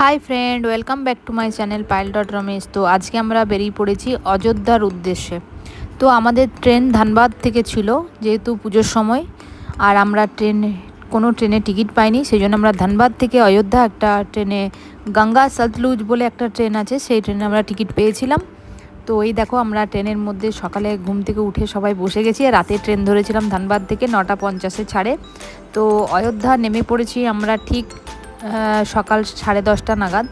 Hi friend welcome back to my channel Payel dot Ramesh তো আজকে আমরা বেরিয়ে পড়েছি অযোধ্যার উদ্দেশ্যে। তো আমাদের ট্রেন ধানবাদ থেকে ছিল, যেহেতু পুজোর সময়, আর আমরা ট্রেনে কোনো ট্রেনে টিকিট পাইনি সেই জন্য আমরা ধানবাদ থেকে অযোধ্যা একটা ট্রেনে গঙ্গা সতলুজ বলে একটা ট্রেন আছে, সেই ট্রেনে আমরা টিকিট পেয়েছিলাম। তো এই দেখো আমরা ট্রেনের মধ্যে সকালে ঘুম থেকে উঠে সবাই বসে গেছি, আর রাতে ট্রেন ধরেছিলাম ধানবাদ থেকে নটা পঞ্চাশে ছাড়ে। তো অযোধ্যা নেমে পড়েছি আমরা ঠিক সকাল সাড়ে দশটা নাগাদ।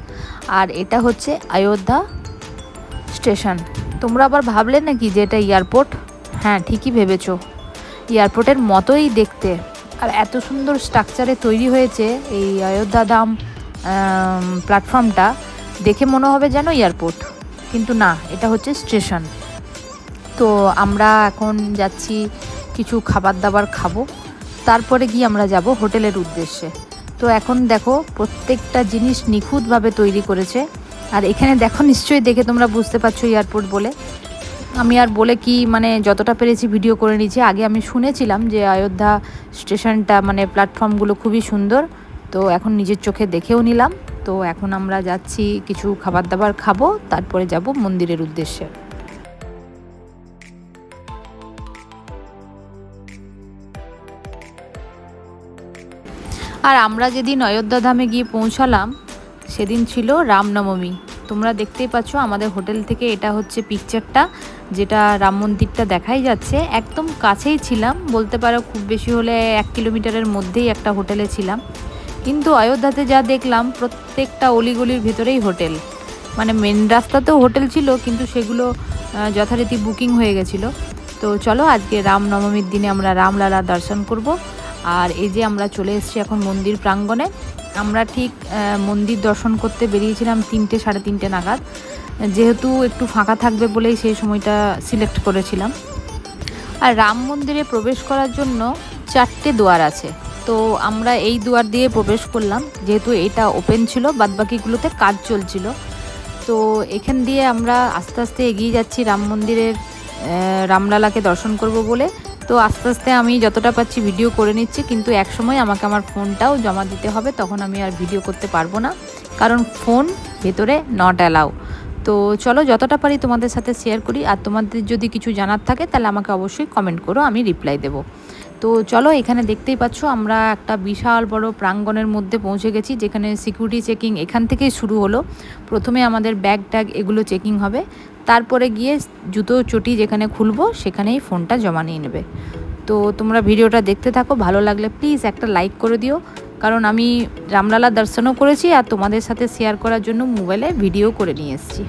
আর এটা হচ্ছে অযোধ্যা স্টেশন। তোমরা আবার ভাবলে নাকি যে এটা এয়ারপোর্ট? হ্যাঁ ঠিকই ভেবেছো। এয়ারপোর্টের মতোই দেখতে। আর এত সুন্দর স্ট্রাকচারে তৈরি হয়েছে এই অযোধ্যা ধাম প্ল্যাটফর্মটা। দেখে মনে হবে যেন এয়ারপোর্ট। কিন্তু না, এটা হচ্ছে স্টেশন। তো আমরা এখন যাচ্ছি, কিছু খাবার দাবার খাব। তারপরে গিয়ে আমরা যাব হোটেলের উদ্দেশ্যে। তো এখন দেখো প্রত্যেকটা জিনিস নিখুঁতভাবে তৈরি করেছে। আর এখানে দেখো নিশ্চয়ই দেখে তোমরা বুঝতে পারছ এয়ারপোর্ট বলে। আমি আর বলে কি মানে যতটা পেরেছি ভিডিও করে নিয়েছি। আগে আমি শুনেছিলাম যে অযোধ্যা স্টেশনটা মানে প্ল্যাটফর্মগুলো খুবই সুন্দর। তো এখন নিজের চোখে দেখেও নিলাম। তো এখন আমরা যাচ্ছি, কিছু খাবার দাবার খাব, তারপরে যাব মন্দিরের উদ্দেশ্যে। আর আমরা যেদিন অযোধ্যা ধামে গিয়ে পৌঁছালাম, সেদিন ছিল রামনবমী। তোমরা দেখতেই পাচ্ছ আমাদের হোটেল থেকে এটা হচ্ছে পিকচারটা যেটা রাম মন্দিরটা দেখাই যাচ্ছে। একদম কাছেই ছিলাম, বলতে পারো খুব বেশি হলে এক কিলোমিটারের মধ্যেই একটা হোটেলে ছিলাম। কিন্তু অযোধ্যাতে যা দেখলাম, প্রত্যেকটা অলিগলির ভেতরেই হোটেল। মানে মেন রাস্তাতেও হোটেল ছিল, কিন্তু সেগুলো যথারীতি বুকিং হয়ে গেছিল। তো চলো আজকে রামনবমীর দিনে আমরা রামলালা দর্শন করব। আর এই যে আমরা চলে এসেছি এখন মন্দির প্রাঙ্গণে। আমরা ঠিক মন্দির দর্শন করতে বেরিয়েছিলাম তিনটে, সাড়ে তিনটে নাগাদ। যেহেতু একটু ফাঁকা থাকবে বলেই সেই সময়টা সিলেক্ট করেছিলাম। আর রাম মন্দিরে প্রবেশ করার জন্য চারটে দুয়ার আছে। তো আমরা এই দুয়ার দিয়ে প্রবেশ করলাম। যেহেতু এটা ওপেন ছিল, বাদবাকিগুলোতে কাজ চলছিল। তো এখান দিয়ে আমরা আস্তে আস্তে এগিয়ে যাচ্ছি রাম মন্দিরের রামলালাকে দর্শন করব বলে। তো আস্তে আস্তে আমি যতটা পাচ্ছি ভিডিও করে নিচ্ছি, কিন্তু এক সময় আমাকে আমার ফোনটাও জমা দিতে হবে, তখন আমি আর ভিডিও করতে পারব না। কারণ ফোন ভেতরে নট অ্যালাউ তো চলো যতটা পারি তোমাদের সাথে শেয়ার করি, আর তোমাদের যদি কিছু জানার থাকে, তাহলে আমাকে অবশ্যই কমেন্ট করো, আমি রিপ্লাই দেবো। তো চলো, এখানে দেখতেই পাচ্ছ আমরা একটা বিশাল বড় প্রাঙ্গণের মধ্যে পৌঁছে গেছি, যেখানে সিকিউরিটি চেকিং এখান থেকেই শুরু হলো। প্রথমে আমাদের ব্যাগ ট্যাগ এগুলো চেকিং হবে। তারপরে গিয়ে জুতো চটি যেখানে খুলবো, সেখানেই ফোনটা জমা নিয়ে নেবে। তো তোমরা ভিডিওটা দেখতে থাকো, ভালো লাগলে প্লিজ একটা লাইক করে দিও। কারণ আমি রামলালা দর্শনও করেছি আর তোমাদের সাথে শেয়ার করার জন্য মোবাইলে ভিডিও করে নিয়ে এসেছি।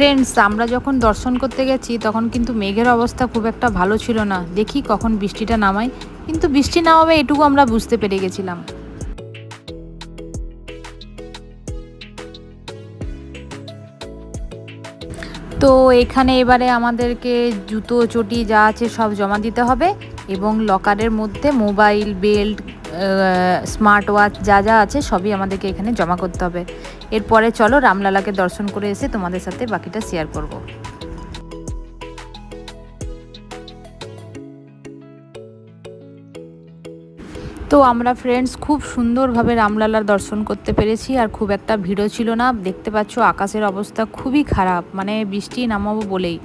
ফ্রেন্ডস আমরা যখন দর্শন করতে গেছি, তখন কিন্তু মেঘের অবস্থা খুব একটা ভালো ছিল না। দেখি কখন বৃষ্টিটা নামায়। কিন্তু বৃষ্টি নামাবে এটুকু আমরা বুঝতে পেরে গেছিলাম। তো এখানে এবারে আমাদেরকে জুতো, চটি যা আছে সব জমা দিতে হবে এবং লকারের মধ্যে মোবাইল, বেল্ট স্মার্ট ওয়াচ যা যা আছে সবই আমাদেরকে এখানে জমা করতে হবে। এরপরে চলো রামলালাকে দর্শন করে এসে তোমাদের সাথে বাকিটা শেয়ার করব। তো আমরা ফ্রেন্ডস খুব সুন্দরভাবে রামলালার দর্শন করতে পেরেছি আর খুব একটা ভিড়ও ছিল না। দেখতে পাচ্ছ আকাশের অবস্থা খুবই খারাপ মানে বৃষ্টি নামাবো বলেই।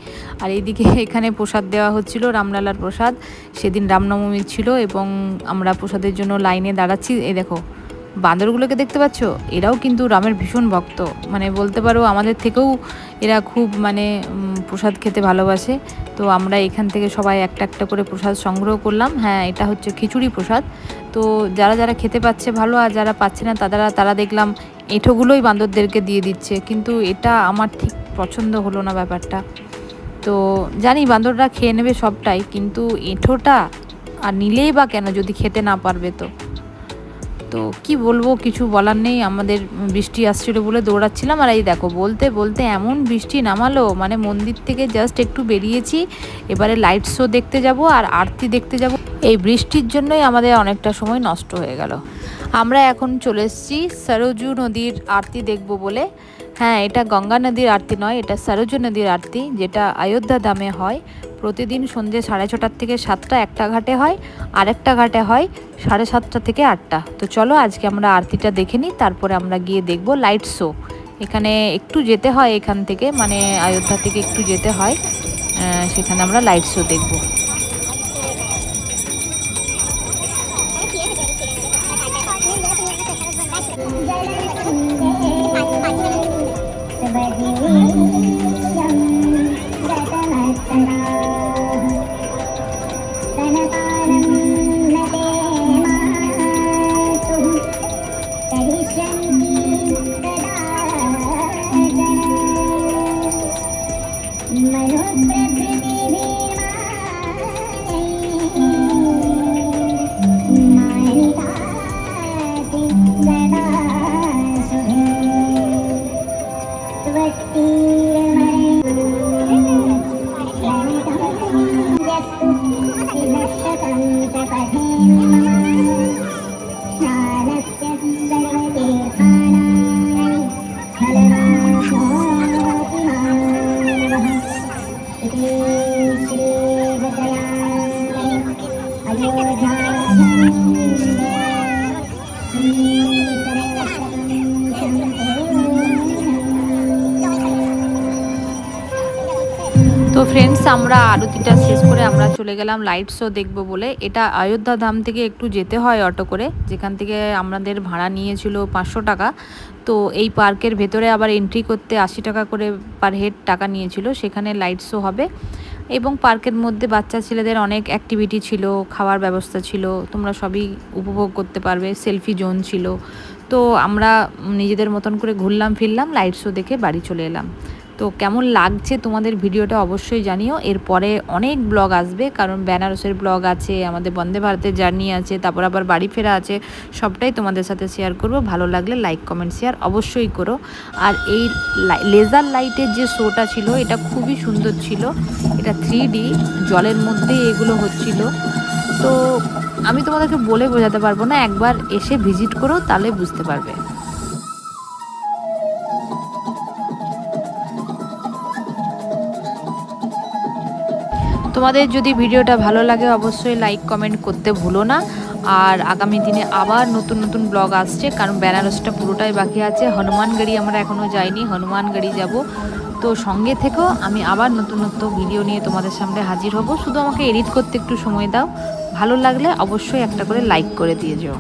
আর এইদিকে এখানে প্রসাদ দেওয়া হচ্ছিল, রামলালার প্রসাদ। সেদিন রামনবমী ছিল এবং আমরা প্রসাদের জন্য লাইনে দাঁড়াচ্ছি। এই দেখো বাঁদরগুলোকে দেখতে পাচ্ছ? এরাও কিন্তু রামের ভীষণ ভক্ত। মানে বলতে পারো, আমাদের থেকেও এরা খুব মানে প্রসাদ খেতে ভালোবাসে। তো আমরা এখান থেকে সবাই একটা একটা করে প্রসাদ সংগ্রহ করলাম। হ্যাঁ এটা হচ্ছে খিচুড়ি প্রসাদ। তো যারা যারা খেতে পাচ্ছে ভালো আর যারা পাচ্ছে না তারা তারা দেখলাম এঁঠোগুলোই বান্দরদেরকে দিয়ে দিচ্ছে। কিন্তু এটা আমার ঠিক পছন্দ হলো না ব্যাপারটা। তো জানি বান্দররা খেয়ে নেবে সবটাই, কিন্তু এঁঠোটা আর নিলেই বা কেন যদি খেতে না পারবে তো? তো কি বলব, কিছু বলার নেই, আমাদের বৃষ্টি আসছিল বলে দৌড়াচ্ছিলাম। আর এই দেখো, বলতে বলতে এমন বৃষ্টি নামালো মানে মন্দির থেকে জাস্ট একটু বেরিয়েছি, এবারে লাইট শো দেখতে যাব আর আরতি দেখতে যাব। এই বৃষ্টির জন্যই আমাদের অনেকটা সময় নষ্ট হয়ে গেল। আমরা এখন চলে এসেছি সরজু নদীর আরতি দেখব বলে। হ্যাঁ এটা গঙ্গা নদীর আরতি নয়, এটা সরজু নদীর আরতি, যেটা অযোধ্যা ধামে হয়। প্রতিদিন সন্ধ্যে সাড়ে ছটার থেকে সাতটা একটা ঘাটে হয় আর একটা ঘাটে হয় সাড়ে সাতটা থেকে আটটা। তো চলো আজকে আমরা আরতিটা দেখে নিই, তারপরে আমরা গিয়ে দেখব লাইট শো এখানে একটু যেতে হয় এখান থেকে মানে অযোধ্যা থেকে একটু যেতে হয় সেখানে আমরা লাইট শো দেখব। তো ফ্রেন্ডস আমরা আরতিটা শেষ করে আমরা চলে গেলাম লাইট শো দেখব বলে। এটা অযোধ্যা ধাম থেকে একটু যেতে হয় অটো করে। যেখান থেকে আমাদের ভাড়া নিয়েছিল পাঁচশো টাকা। তো এই পার্কের ভেতরে আবার এন্ট্রি করতে আশি টাকা করে পার হেড টাকা নিয়েছিল। সেখানে লাইট শো হবে। এবং পার্কের মধ্যে বাচ্চা ছেলেদের অনেক অ্যাক্টিভিটি ছিল, খাওয়ার ব্যবস্থা ছিল। তোমরা সবই উপভোগ করতে পারবে সেলফি জোন ছিল। তো আমরা নিজেদের মতন করে ঘুরলাম, ফিরলাম লাইট শো দেখে বাড়ি চলে এলাম। তো কেমন লাগছে তোমাদের ভিডিওটা অবশ্যই জানিও। এরপরে অনেক ব্লগ আসবে, কারণ বেনারসের ব্লগ আছে, আমাদের বন্দে ভারতের জার্নি আছে, তারপর আবার বাড়ি ফেরা আছে, সবটাই তোমাদের সাথে শেয়ার করব। ভালো লাগলে লাইক কমেন্ট শেয়ার অবশ্যই করো। আর এই লেজার লাইটের যে শোটা ছিল, এটা খুবই সুন্দর ছিল। এটা থ্রি জলের মধ্যেই এগুলো হচ্ছিল। তো আমি তোমাদেরকে বলে বোঝাতে পারব না, একবার এসে ভিজিট করো, তাহলে বুঝতে পারবে। তোমাদের যদি ভিডিওটা ভালো লাগে অবশ্যই লাইক কমেন্ট করতে ভুলো না। আর আগামী দিনে আবার নতুন নতুন ব্লগ আসছে, কারণ বেনারসটা পুরোটাই বাকি আছে। হনুমানগড়ি আমরা এখনও যাইনি, হনুমানগড়ি যাব। তো সঙ্গে থেকেও আমি আবার নতুন নতুন ভিডিও নিয়ে তোমাদের সামনে হাজির হব। শুধু আমাকে এডিট করতে একটু সময় দাও। ভালো লাগলে অবশ্যই একটা করে লাইক করে দিয়ে যেও।